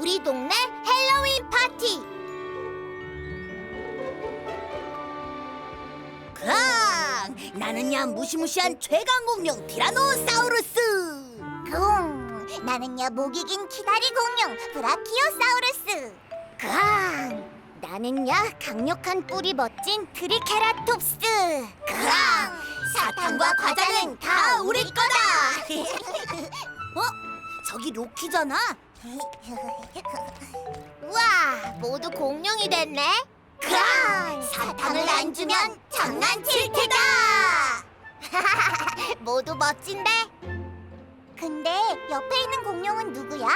우리 동네 헬로윈 파티. 강! 나는야 무시무시한 최강공룡 티라노사우루스! 공. 나는야 목이 긴 기다리 공룡 브라키오사우루스. 강. 나는야 강력한 뿔이 멋진 트리케라톱스. 강. 사탕과 과자는 다 우리 거다. 어? 저기 로키잖아? 우와, 모두 공룡이 됐네. 강. 사탕을 안 주면 장난칠 테다. 모두 멋진데. 근데 옆에 있는 공룡은 누구야?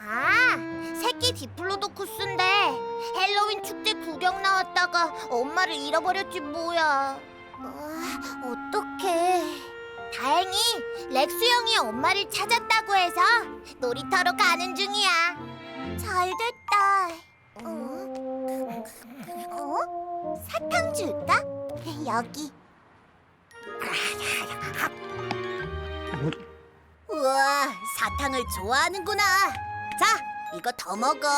아, 새끼 디플로도쿠스인데 헬로윈 축제 구경 나왔다가 엄마를 잃어버렸지 뭐야. 어, 어떡해. 다행히 렉스 형이 엄마를 찾았다고 해서 놀이터로 가는 중이야. 잘 됐다. 어? 어? 사탕 줄까? 여기. 우와, 사탕을 좋아하는구나. 자, 이거 더 먹어.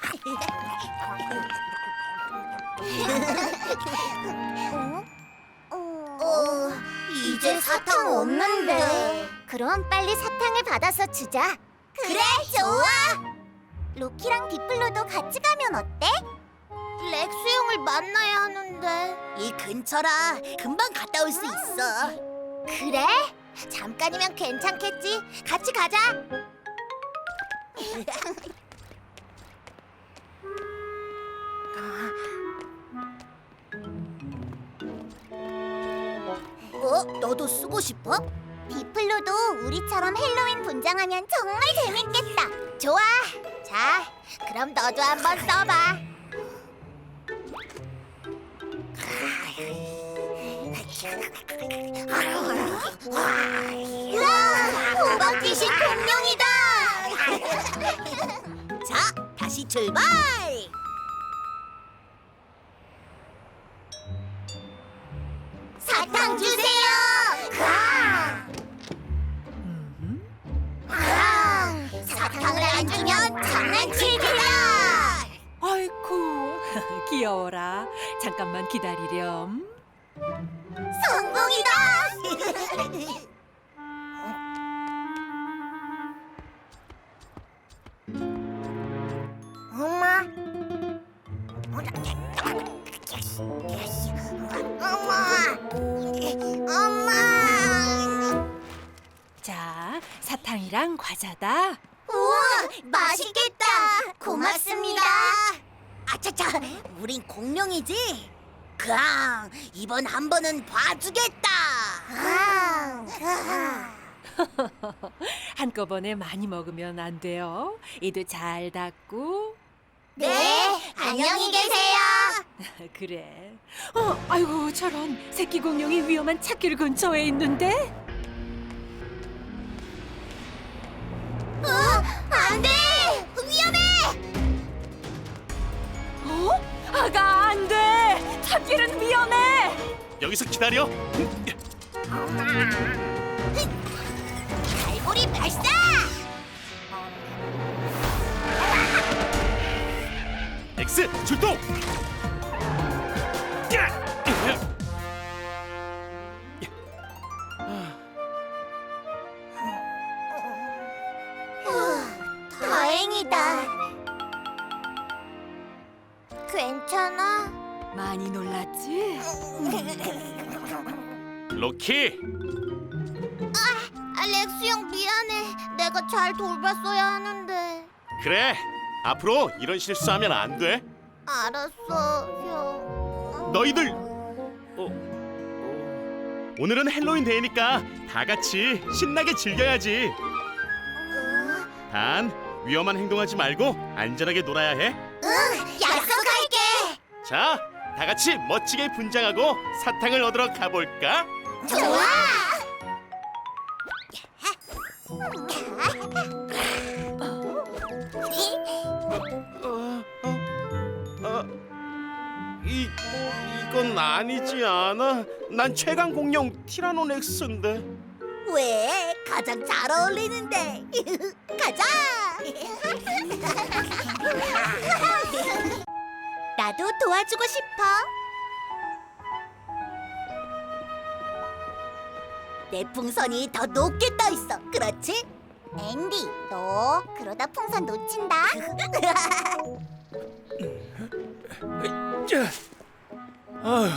어? 어, 이제 사탕 없는데. 그럼 빨리 사탕을 받아서 주자. 그래, 좋아. 로키랑 디플로도 같이 가면 어때? 렉스 형을 만나야 하는데. 이 근처라 금방 갔다 올 수 있어. 그래? 잠깐이면 괜찮겠지. 같이 가자. 어? 너도 쓰고 싶어? 디플로도 우리처럼 헬로윈 분장하면 정말 재밌겠다. 좋아. 자, 그럼 너도 한번 써봐. 우와, 호박 귀신 공룡이다. 자, 다시 출발! 귀여워라 잠깐만 기다리렴 성공이다. 엄마. 엄마. 엄마. 자 사탕이랑 과자다 우와, 맛있겠다. 고맙습니다. 아차차, 우린 공룡이지? 그랑 이번 한 번은 봐주겠다. 한꺼번에 많이 먹으면 안 돼요 이도 잘 닫고 네, 안녕히 계세요. 그래 어 아이고 저런 새끼 공룡이 위험한 찻길 근처에 있는데 여기서 기다려. 갈고리 발사! X 출동. 야! 키, 알렉스 형 미안해. 내가 잘 돌봤어야 하는데. 그래. 앞으로 이런 실수하면 안 돼. 알았어, 형. 너희들. 어, 어. 오늘은 헬로윈 데이니까 다 같이 신나게 즐겨야지. 어? 단 위험한 행동하지 말고 안전하게 놀아야 해. 응, 약속할게. 자, 다 같이 멋지게 분장하고 사탕을 얻으러 가볼까? 좋아. 어, 어, 어, 이 이건 아니지 않아? 난 최강 공룡 티라노넥스인데. 왜? 가장 잘 어울리는데. 가자! 나도 도와주고 싶어. 내 풍선이 더 높게 떠 있어. 그렇지? 앤디, 너 그러다 풍선 놓친다. 아휴,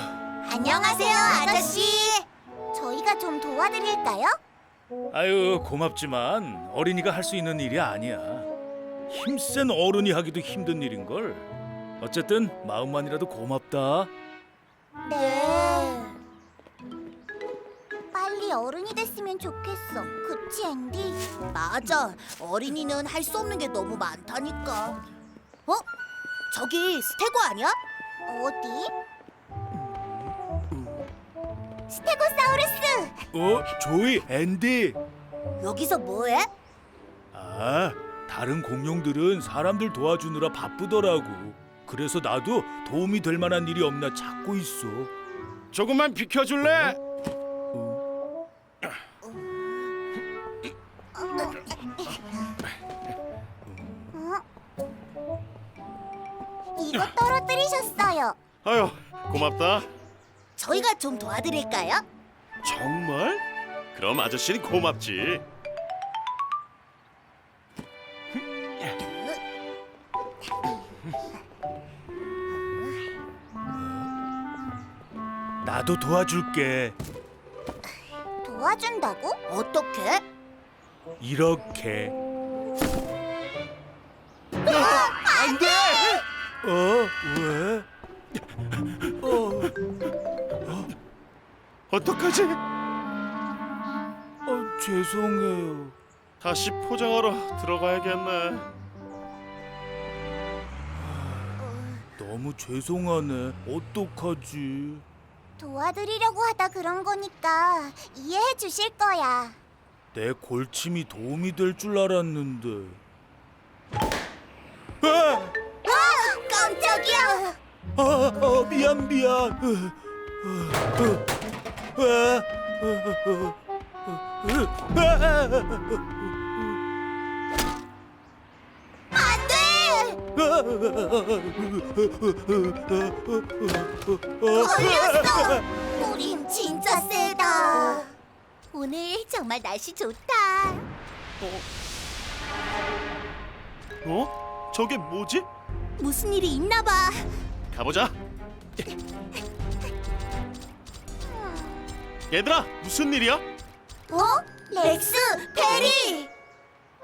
안녕하세요, 아저씨. 저희가 좀 도와드릴까요? 아유 고맙지만 어린이가 할 수 있는 일이 아니야. 힘센 어른이 하기도 힘든 일인 걸. 어쨌든 마음만이라도 고맙다. 네. 어른이 됐으면 좋겠어. 그치, 앤디? 맞아. 어린이는 할 수 없는 게 너무 많다니까. 어? 저기 스테고 아니야? 어디? 스테고사우루스! 어, 조이, 앤디. 여기서 뭐해? 아, 다른 공룡들은 사람들 도와주느라 바쁘더라고. 그래서 나도 도움이 될 만한 일이 없나 찾고 있어. 조금만 비켜줄래? 이거 떨어뜨리셨어요. 아유, 고맙다. 저희가 좀 도와드릴까요? 정말? 그럼 아저씨는 고맙지. 나도 도와줄게. 도와준다고? 어떻게? 이렇게. 안 돼! 어, 왜? 어떡하지? 어, 죄송해요. 다시 포장하러 들어가야겠네. 너무 죄송하네. 어떡하지? 도와드리려고 하다 그런 거니까 이해해 주실 거야. 내 골침이 도움이 될 줄 알았는데. 아! 아, 깜짝이야. 아, 아, 미안 미안. 어, 어, 어, 아, 어, 안 돼! 걸렸어! 오늘 정말 날씨 좋다. 어? 저게 뭐지? 무슨 일이 있나 봐. 가보자. 얘들아, 무슨 일이야? 어? 렉스, 페리!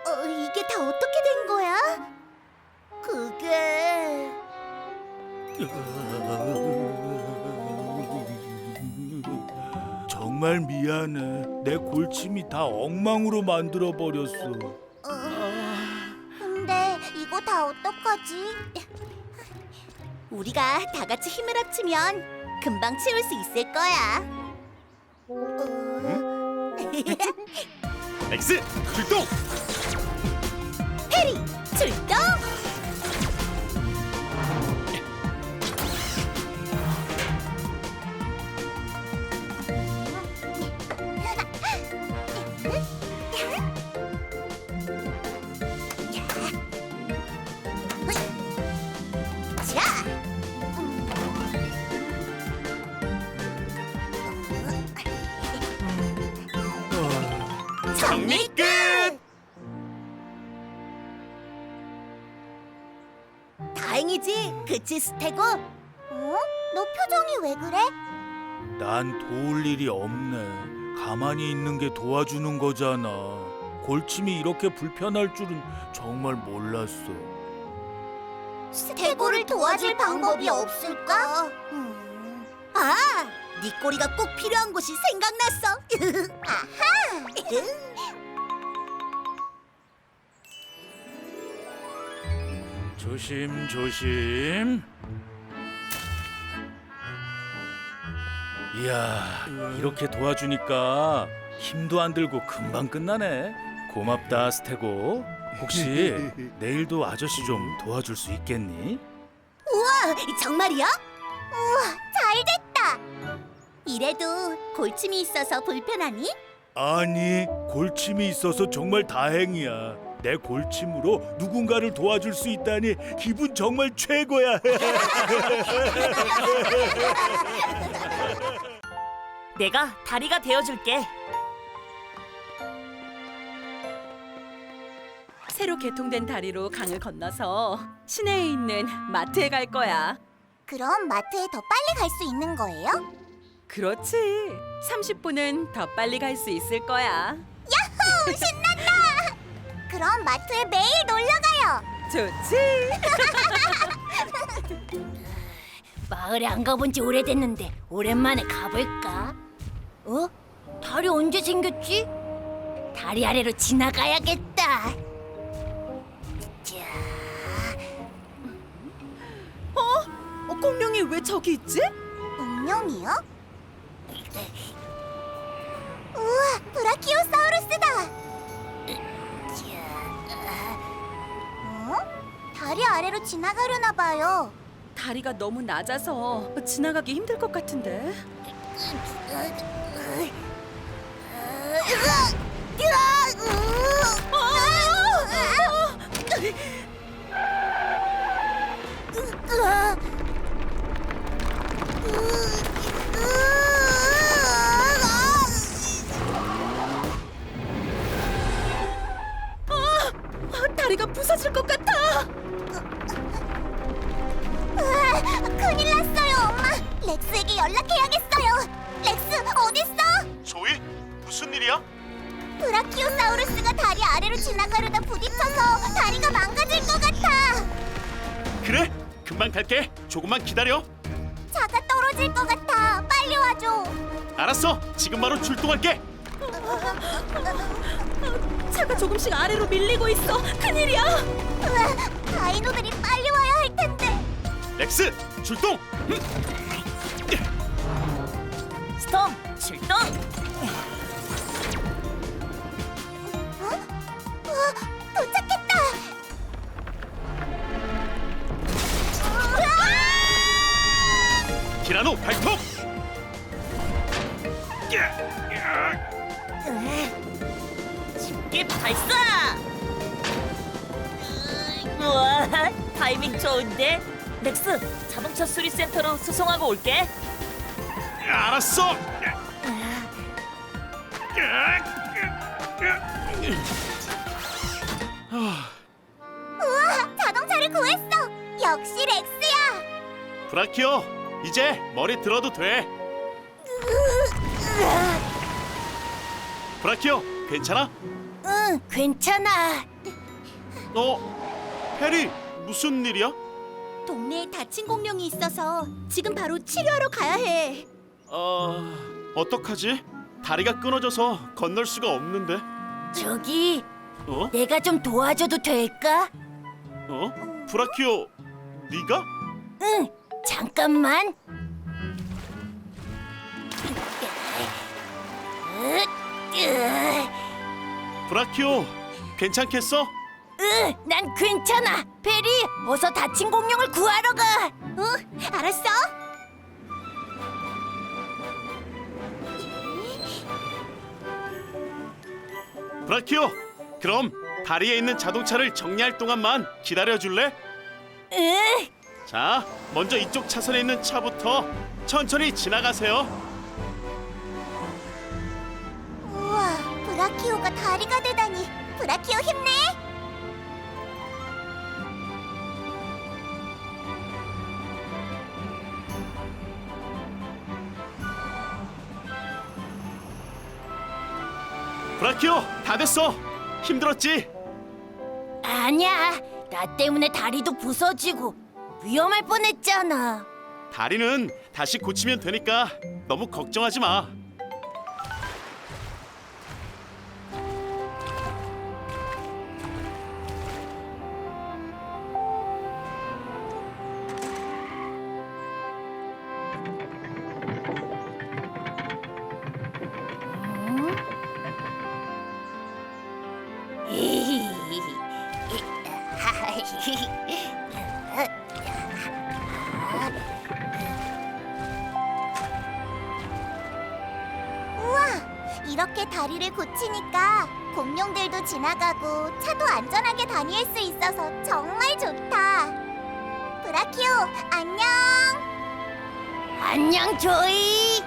어, 이게 다 어떻게 된 거야? 그게 정말 미안해. 내 골침이 다 엉망으로 만들어 버렸어. 근데 이거 다 어떡하지? 우리가 다 같이 힘을 합치면 금방 치울 수 있을 거야. 엑스 출동! 해리 출동! 정리 끝! 다행이지, 그치 스테고? 어? 너 표정이 왜 그래? 난 도울 일이 없네. 가만히 있는 게 도와주는 거잖아. 골침이 이렇게 불편할 줄은 정말 몰랐어. 스테고를 도와줄 방법이 없을까? 음. 아, 네 꼬리가 꼭 필요한 곳이 생각났어. 조심 조심. 이야 이렇게 도와주니까 힘도 안 들고 금방 끝나네. 고맙다 스테고. 혹시 내일도 아저씨 좀 도와줄 수 있겠니? 우와, 정말이야? 잘 됐다. 이래도 골침이 있어서 불편하니? 아니 골침이 있어서 정말 다행이야. 내 골침으로 누군가를 도와줄 수 있다니 기분 정말 최고야. 내가 다리가 되어줄게. 새로 개통된 다리로 강을 건너서 시내에 있는 마트에 갈 거야. 그럼 마트에 더 빨리 갈 수 있는 거예요? 그렇지. 30분은 더 빨리 갈 수 있을 거야. 야호! 신난다! 그럼 마트에 매일 놀러 가요. 좋지. 마을에 안 가본 지 오래됐는데 오랜만에 가볼까? 어? 다리 언제 생겼지? 다리 아래로 지나가야겠다. 자, 어, 공룡이 왜 저기 있지? 공룡이요? 우와, 브라키오사우루스다. 다리 아래로 지나가려나 봐요. 다리가 너무 낮아서 지나가기 힘들 것 같은데. 아, 다리가 부서질 것 같아. 큰일 났어요, 엄마. 렉스에게 연락해야겠어요. 렉스 어딨어? 조이 무슨 일이야? 브라키오사우루스가 다리 아래로 지나가려다 부딪혀서 다리가 망가질 것 같아. 그래 금방 갈게 조금만 기다려 차가 떨어질 것 같아. 빨리 와줘. 알았어 지금 바로 출동할게 차가 조금씩 아래로 밀리고 있어. 큰일이야. 으아, 다이노들이 빨리 텐데. 렉스 출동 스톰 출동. 우와, 도착했다. 으아! 티라노 발톱 집게 발사. 으이, 우와 타이밍 좋은데. 렉스 자동차 수리 센터로 수송하고 올게. 알았어 우와, 자동차를 구했어. 역시 렉스야. 브라키오 이제 머리 들어도 돼 브라키오 괜찮아? 응, 괜찮아. 어? 해리 무슨 일이야? 동네에 다친 공룡이 있어서 지금 바로 치료하러 가야 해. 어... 어떡하지? 다리가 끊어져서 건널 수가 없는데 저기 어? 내가 좀 도와줘도 될까? 어? 브라키오 네가? 응, 잠깐만. 브라키오 괜찮겠어? 응, 난 괜찮아. 페리, 어서 다친 공룡을 구하러 가. 응, 알았어. 브라키오 그럼 다리에 있는 자동차를 정리할 동안만 기다려줄래? 응. 자 먼저 이쪽 차선에 있는 차부터 천천히 지나가세요 우와, 브라키오가 다리가 되다니. 브라키오 브라키오 다 됐어 힘들었지? 아니야. 나 때문에 다리도 부서지고 위험할 뻔했잖아. 다리는 다시 고치면 되니까 너무 걱정하지 마 다리를 고치니까 공룡들도 지나가고 차도 안전하게 다닐 수 있어서 정말 좋다. 브라키오, 안녕. 안녕 조이.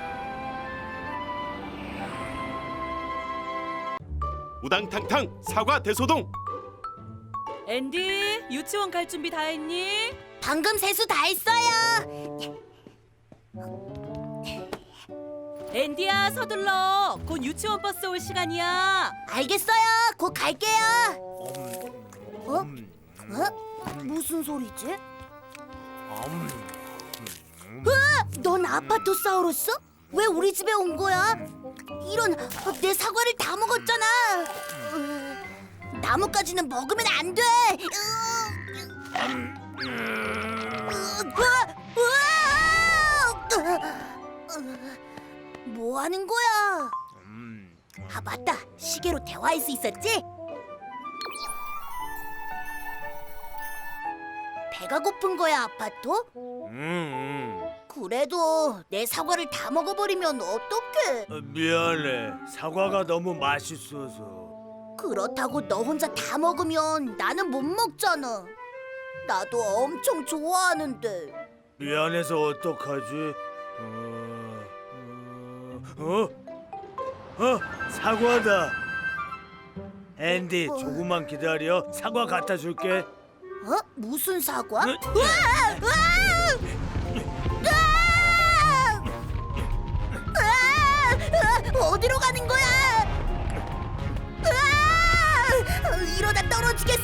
우당탕탕 사과 대소동. 앤디 유치원 갈 준비 다 했니? 방금 세수 다 했어요. 앤디야 서둘러 곧 유치원 버스 올 시간이야 알겠어요. 곧 갈게요. 어? 어? 무슨 소리지? 으아! 넌 아파토사우루스? 왜 우리 집에 온 거야? 이런 내 사과를 다 먹었잖아. 으, 나뭇가지는 먹으면 안 돼. 으, 으아! 으아! 으, 뭐 하는 거야? 아 맞다 시계로 대화할 수 있었지? 배가 고픈 거야 아파토? 음, 그래도 내 사과를 다 먹어버리면 어떡해 음. 미안해. 사과가 너무 맛있어서. 그렇다고 너 혼자 다 먹으면 나는 못 먹잖아 나도 엄청 좋아하는데 미안해서 어떡하지? 어, 어, 어, 어, 사과다. 앤디, 어. 조금만 기다려. 사과 갖다 줄게. 어? 무슨 사과? 어? 으아! 으아! 으아! 으아! 어디로 가는 거야? 으아! 이러다 떨어지겠어.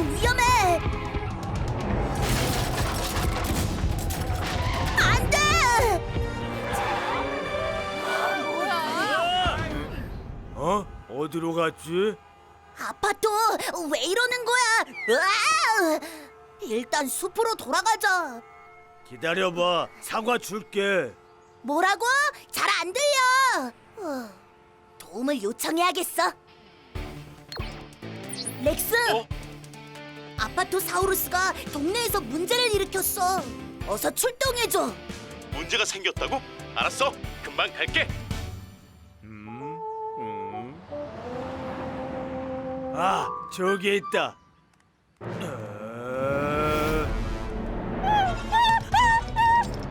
많아서 위험해. 안 돼! 어? 어디로 갔지? 아파트 왜 이러는 거야? 으아! 일단 숲으로 돌아가자. 기다려봐. 사과 줄게. 뭐라고? 잘 안 들려. 어, 도움을 요청해야겠어. 렉스. 어? 아파토사우루스가 동네에서 문제를 일으켰어. 어서 출동해줘. 문제가 생겼다고? 알았어. 금방 갈게. 음, 음. 아, 저기 있다. 어,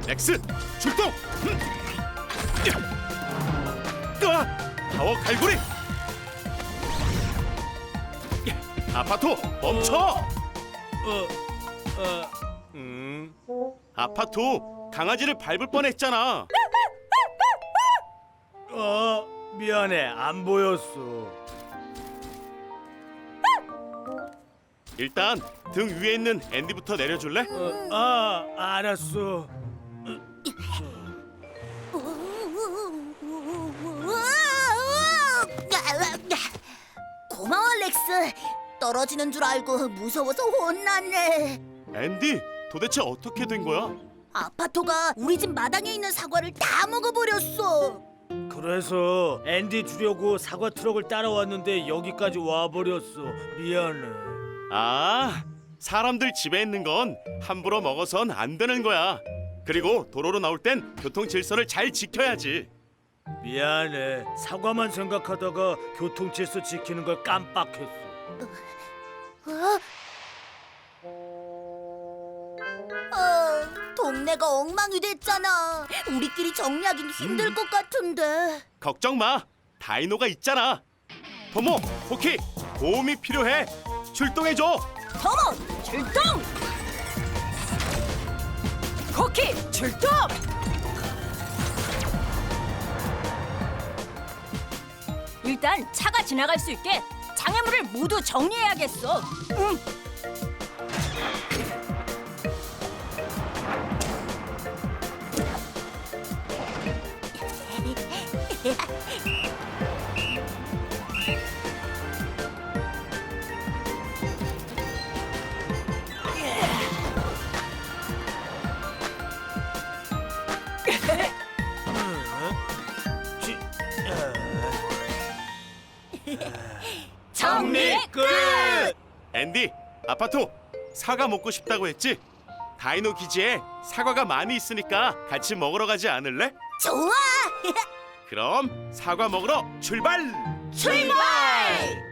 엑스 출동. 음. 으아! 파워 갈고리. 아파토 멈춰. 어, 어, 음. 아파토 강아지를 밟을 뻔했잖아. 어, 미안해. 안 보였어. 일단 등 위에 있는 앤디부터 내려줄래? 어, 아, 알았어. 고마워 렉스. 떨어지는 줄 알고 무서워서 혼났네. 앤디 도대체 어떻게 된 거야? 아파토가 우리 집 마당에 있는 사과를 다 먹어버렸어. 그래서 앤디 주려고 사과 트럭을 따라왔는데 여기까지 와버렸어. 미안해. 아 사람들 집에 있는 건 함부로 먹어선 안 되는 거야. 그리고 도로로 나올 땐 교통 질서를 잘 지켜야지. 미안해. 사과만 생각하다가 교통 질서 지키는 걸 깜빡했어. 어, 동네가 엉망이 됐잖아. 우리끼리 정리하긴 힘들 것 같은데. 걱정 마. 다이노가 있잖아. 토모, 호키, 도움이 필요해. 출동해 줘. 터모 출동 코키 출동 일단 차가 지나갈 수 있게 장애물을 모두 정리해야겠어. 응. 아파토, 사과 먹고 싶다고 했지? 다이노 기지에 사과가 많이 있으니까 같이 먹으러 가지 않을래? 좋아. 그럼 사과 먹으러 출발! 출발!